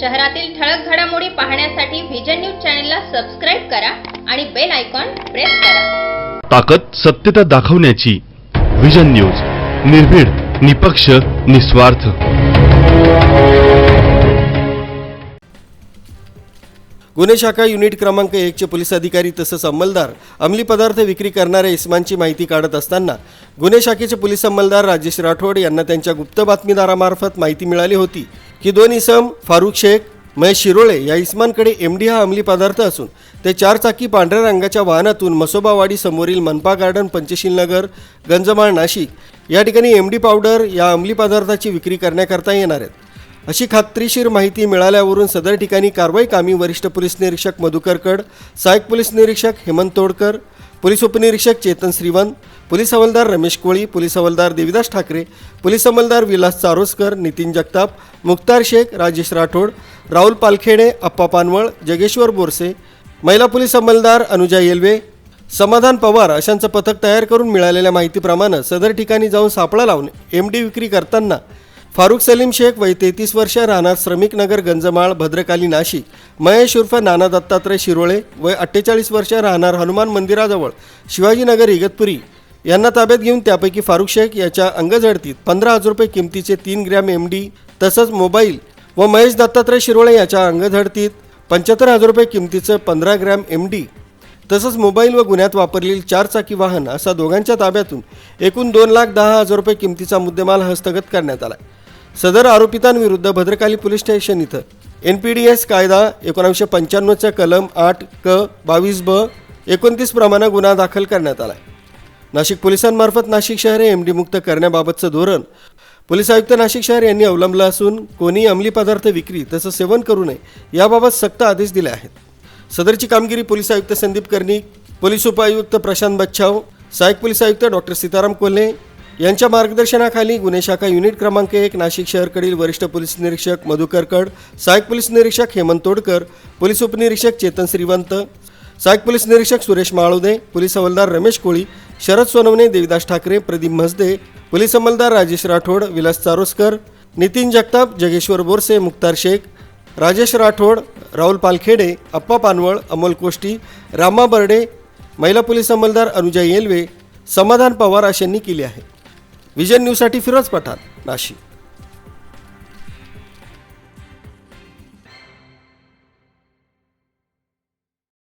शहरातील ठळक घडामोडी पाहण्यासाठी व्हिजन न्यूज चॅनलला सबस्क्राईब करा आणि बेल आयकॉन प्रेस करा. ताकद सत्यता दाखवण्याची विजन न्यूज निर्भीड निपक्ष निस्वार्थ. गुन्हे शाखा युनिट क्रमांक एकचे पोलीस अधिकारी तसंच अंमलदार अंमली पदार्थ विक्री करणाऱ्या इस्मांची माहिती काढत असताना गुन्हे शाखेचे पोलीस अंमलदार राजेश राठोड यांना त्यांच्या गुप्त बातमीदारामार्फत माहिती मिळाली होती. की दोन इसम फारुख शेख महेश शिरोळे या इस्मांकडे एमडी हा अंमली पदार्थ असून ते चारचाकी पांढऱ्या रंगाच्या वाहनातून मसोबावाडी समोरील मनपा गार्डन पंचशील नगर गंजमाळ नाशिक या ठिकाणी एम डी पावडर या अंमली पदार्थाची विक्री करण्याकरता येणार आहेत. अशी खात्रीशीर माहिती मिळाल्यावरून सदर ठिकाणी कारवाई कामी वरिष्ठ पोलीस निरीक्षक मधुकर कड सहाय्यक पोलीस निरीक्षक हेमंत तोडकर पोलीस उपनिरीक्षक चेतन श्रीवंत पोलीस हवालदार रमेश कोळी पोलीस हवालदार देविदास ठाकरे पोलीस अंमलदार विलास चारोसकर नितीन जगताप मुक्तार शेख राजेश राठोड राहुल पालखेडे अप्पा पानवळ जगेश्वर बोरसे महिला पोलीस अंमलदार अनुजा येलवे समाधान पवार अशांचं पथक तयार करून मिळालेल्या माहितीप्रमाणे सदर ठिकाणी जाऊन सापळा लावून एम डी विक्री करताना फारुख सलीम शेख वय तेहतीस वर्ष राहणार श्रमिक नगर गंजमाळ भद्रकाली नाशिक महेश उर्फ नाना दत्तात्रय शिरोळे वय अठ्ठेचाळीस वर्ष राहणार हनुमान मंदिराजवळ शिवाजीनगर इगतपुरी यांना ताब्यात घेऊन त्यापैकी फारुख शेख याच्या अंगझडतीत पंधरा हजार रुपये किमतीचे तीन ग्रॅम एम डी तसंच मोबाईल व महेश दत्तात्रय शिरोळे याच्या अंगझडतीत पंच्याहत्तर हजार रुपये किमतीचं पंधरा ग्रॅम एम डी तसंच मोबाईल व गुन्ह्यात वापरलेली चारचाकी वाहन असा दोघांच्या ताब्यातून एकूण दोन लाख दहा हजार रुपये किमतीचा मुद्देमाल हस्तगत करण्यात आला सदर आरोपितांविरुद्ध भद्रकाली पोलीस स्टेशन इथं एन पी डी एस कायदा एकोणावीसशे पंच्याण्णवच्या कलम आठ क बावीस ब एकोणतीस प्रमाणे गुन्हा दाखल करण्यात आला आहे नाशिक पोलिसांमार्फत नाशिक शहर हे एमडी मुक्त करण्याबाबतचं धोरण. पोलीस आयुक्त नाशिक शहर यांनी अवलंबलं असून कोणी अंमली पदार्थ विक्री तसं सेवन करू नये याबाबत सक्त आदेश दिले आहेत. सदरची कामगिरी पोलीस आयुक्त संदीप कर्णिक पोलीस उपायुक्त प्रशांत बच्छाव सहाय्यक पोलीस आयुक्त डॉक्टर सीताराम कोल्हे यांच्या मार्गदर्शनाखाली गुन्हे शाखा युनिट क्रमांक एक नाशिक शहरकडील वरिष्ठ पोलीस निरीक्षक मधुकर कड सहाय्यक पोलीस निरीक्षक हेमंत तोडकर पोलीस उपनिरीक्षक चेतन श्रीवंत सहाय्यक पोलीस निरीक्षक सुरेश माळुदे पोलीस हवालदार रमेश कोळी शरद सोनवणे देविदास ठाकरे प्रदीप म्हसदे पोलीस अंमलदार राजेश राठोड विलास चारोसकर नितीन जगताप जगेश्वर बोरसे मुक्तार शेख राजेश राठोड राहुल पालखेडे अप्पा पानवळ अमोल कोष्टी रामा बर्डे महिला पोलीस अंमलदार अनुजा येलवे समाधान पवार अशांनी केली आहे. विजन न्यूजसाठी फिरोज पठाण नाशिक.